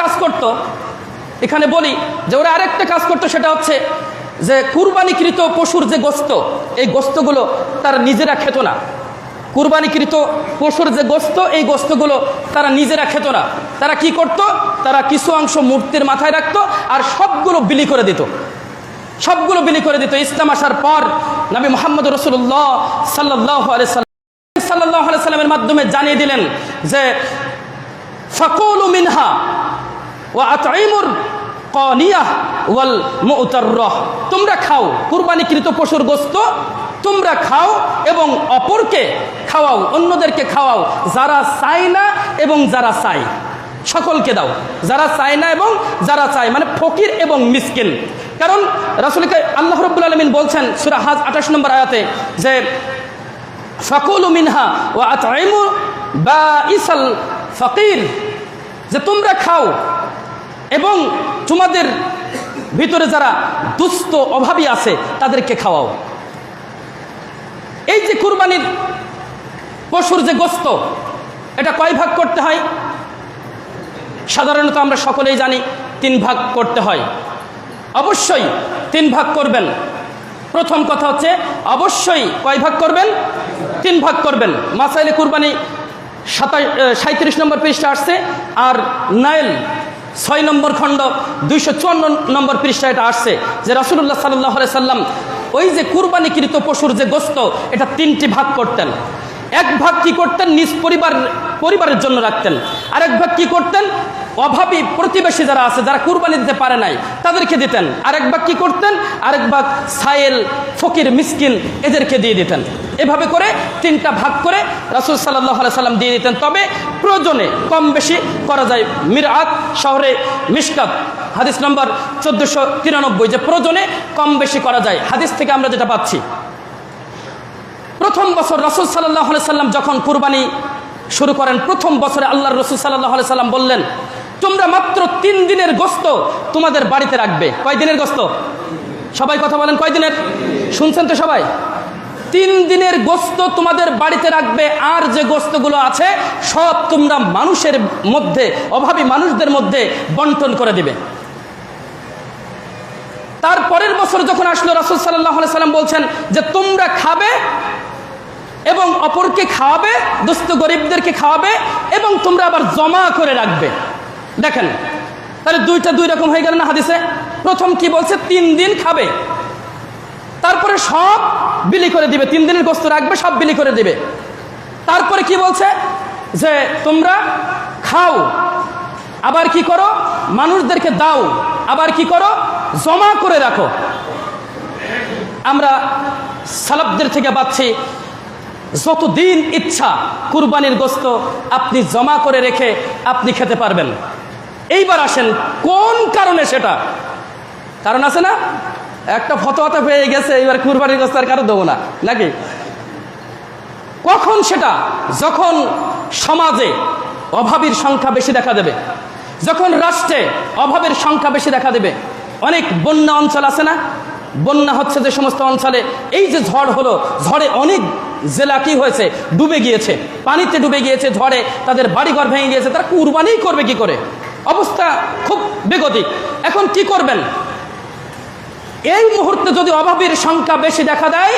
কাজ করত। এখানে বলি যে ওরা আরেকটা কাজ করতো, সেটা হচ্ছে যে কুরবানিকৃত পশুর যে গোস্ত, এই গোস্তগুলো তারা নিজেরা খেত না। কুরবানিকৃত পশুর যে গোস্ত, এই গোস্তগুলো তারা নিজেরা খেত না। তারা কি করত? তারা কিছু অংশ মূর্তির মাথায় রাখত আর সবগুলো বিলি করে দিত। সবগুলো বিলি করে দিত। ইসলাম আসার পর নবী মোহাম্মদ রসুল্লাহ সাল্লাহ সাল্লাহ সাল্লামের মাধ্যমে জানিয়ে দিলেন যে, ফকুল মিনহা ও তোমরা খাও, কুরবানিকৃত পশুর গোস্ত তোমরা খাও এবং অপরকে খাওয়াও, অন্যদেরকে খাওয়াও, যারা চায় না এবং যারা চায়। সকলকে দাও, যারা চায় না এবং যারা চায় মানে ফকির এবং মিসকিন। কারণ রাসুলকে আল্লাহ রব্বুল আলমিন বলছেন, সুরা হাজ আঠাশ নম্বর আয়াতে যে সকল মিনহা ও আতইমু বা ইসাল ফকির। যে তোমরা খাও এবং তোমাদের ভিতরে যারা দুস্থ, অভাবী আছে, তাদেরকে খাওয়াও। এই যে কুরবানির পশুর যে গোস্ত, এটা কয় ভাগ করতে হয়? সাধারণত আমরা সকলেই জানি, তিন ভাগ করতে হয়। অবশ্যই তিন ভাগ করবেন। প্রথম কথা হচ্ছে, অবশ্যই কয় ভাগ করবেন? তিন ভাগ করবেন। মাসাইলে কুরবানি সাতাশ সাঁত্রিশ নম্বর পৃষ্ঠা আসছে, আর নাইল ছয় নম্বর খণ্ড, দুইশো চুয়ান্ন নম্বর পৃষ্ঠা এটা আসছে যে রাসুল্লাহ সাল্লাহ সাল্লাম ওই যে কুরবানিকৃত পশুর যে গোস্ত, এটা তিনটি ভাগ করতেন। এক ভাগ কি করতেন? নিজ পরিবার, পরিবারের জন্য রাখতেন। আরেক ভাগ কি করতেন? অভাবী প্রতিবেশী যারা আছে, যারা কুরবানি দিতে পারে নাই, তাদেরকে দিতেন। আরেক ভাগ কি করতেন? আরেক ভাগ সায়েল, ফকির, মিসকিন এদেরকে দিয়ে দিতেন। এভাবে করে তিনটা ভাগ করে রাসুল সাল্লাহ সাল্লাম দিয়ে দিতেন। তবে প্রয়োজনে কম বেশি করা যায় মিরআত শহরে মিসকাত হাদিস নম্বর চোদ্দোশো তিরানব্বই, যে প্রয়োজনে কম বেশি করা যায়। হাদিস থেকে আমরা যেটা পাচ্ছি, প্রথম বছর রসুল সাল্লাহ সাল্লাম যখন কুরবানি শুরু করেন, প্রথম বছরে আল্লাহ রসুল সাল্লাহ সাল্লাম বললেন তোমরা মাত্র তিন দিনের গোস্ত তোমাদের বাড়িতে রাখবে। কয় দিনের গোস্ত? সবাই কথা বলেন কয় দিনের শুনছেন তো সবাই? তিন দিনের গোস্ত তোমাদের বাড়িতে রাখবে, আর যে গোস্তগুলো আছে, সব তোমরা মানুষের মধ্যে, অভাবী মানুষদের মধ্যে বন্টন করে দিবে। তার পরের বছর যখন আসলো রাসুল সাল্লাম বলছেন যে, তোমরা খাবে এবং অপরকে খাওয়াবে, দুস্থ গরিবদেরকে খাওয়াবে এবং তোমরা আবার জমা করে রাখবে। দেখেন, তাহলে দুইটা দুই রকম হয়ে গেল না হাদিসে? প্রথম কি বলছে, তিন দিন খাবে। তারপরে সব বিলি করে দিবে, তিন দিনের গোস্ত রাখবে, সব বিলি করে দিবে। তারপরে কি বলছে, যে তোমরা খাও, আবার কি করো, মানুষদেরকে দাও, আবার কি করো, জমা করে রাখো। আমরা সালাবদের থেকে পাচ্ছি, যতদিন ইচ্ছা কুরবানির গোস্ত আপনি জমা করে রেখে আপনি খেতে পারবেন। এইবার আসেন, কোন কারণে সেটা? কারণ আছে না? একটা ফতোয়াতে পেয়ে গেছে, এইবার কুরবানির গোস্ত আর কারও দেবো না, নাকি? কখন সেটা? যখন সমাজে অভাবীর সংখ্যা বেশি দেখা দেবে, যখন রাষ্ট্রে অভাবের সংখ্যা বেশি দেখা দেবে, অনেক বন্যা অঞ্চল আছে না? বন্যা হচ্ছে যে সমস্ত অঞ্চলে, এই যে ঝড় হলো, ঝড়ে অনেক জেলা কি হয়েছে? ডুবে গিয়েছে, পানিতে ডুবে গিয়েছে, ঝড়ে তাদের বাড়িঘর ভেঙে গিয়েছে, তারা কুরবানিই করবে কি করে? অবস্থা খুব বেগতিক। এখন কি করবেন? এই মুহূর্তে যদি অভাবের সংখ্যা বেশি দেখা দেয়,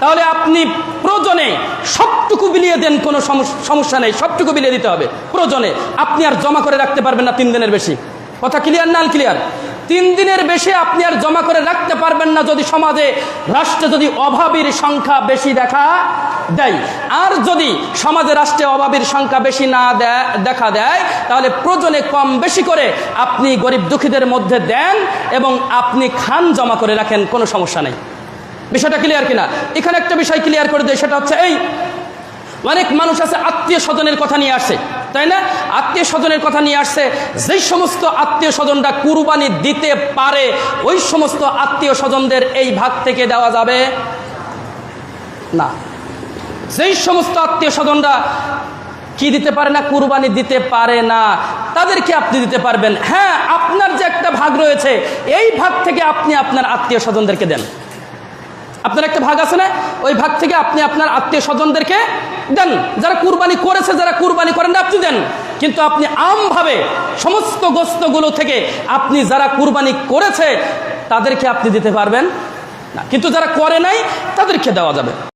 তাহলে আপনি প্রয়োজনে সবটুকু বিলিয়ে দেন, কোনো সমস- সমস্যা নেই, সবটুকু বিলিয়ে দিতে হবে। প্রয়োজনে। আপনি আর জমা করে রাখতে পারবেন না তিন দিনের বেশি। কথা ক্লিয়ার না ক্লিয়ার তিন দিনের বেশি আপনি আর জমা করে রাখতে পারবেন না যদি সমাজে রাষ্ট্রে যদি অভাবীর সংখ্যা বেশি দেখা দেয়। আর যদি সমাজে রাষ্ট্রে অভাবের সংখ্যা বেশি না দেখা দেয়, তাহলে প্রয়োজনে কম বেশি করে আপনি গরিব দুঃখীদের মধ্যে দেন এবং আপনি খান জমা করে রাখেন, কোনো সমস্যা নেই। বিষয়টা ক্লিয়ার কিনা? এখানে একটা বিষয় ক্লিয়ার করে দেয় সেটা হচ্ছে এই, অনেক মানুষ আছে আত্মীয় স্বজনের কথা নিয়ে আসছে তাই না? আত্মীয় স্বজনের কথা নিয়ে আসছে। যেই সমস্ত আত্মীয় স্বজনরা কুরবানি দিতে পারে, ওই সমস্ত আত্মীয় স্বজনদের এই ভাগ থেকে দেওয়া যাবে না। যেই সমস্ত আত্মীয় স্বজনরা কি দিতে পারে না? কুরবানি দিতে পারে না। তাদেরকে আপনি দিতে পারবেন। হ্যাঁ আপনার যে একটা ভাগ রয়েছে, এই ভাগ থেকে আপনি আপনার আত্মীয় স্বজনদেরকে দেন। আপনার একটা ভাগ আছে না? ওই ভাগ থেকে আপনি আপনার আত্মীয় স্বজনদেরকে দেন। যারা কুরবানি করেছে, যারা কুরবানি করেন আপনি দেন। কিন্তু আপনি আমভাবে সমস্ত গোস্তগুলো থেকে আপনি যারা কুরবানি করেছে, তাদেরকে আপনি দিতে পারবেন না। কিন্তু যারা করে নাই, তাদেরকে দেওয়া যাবে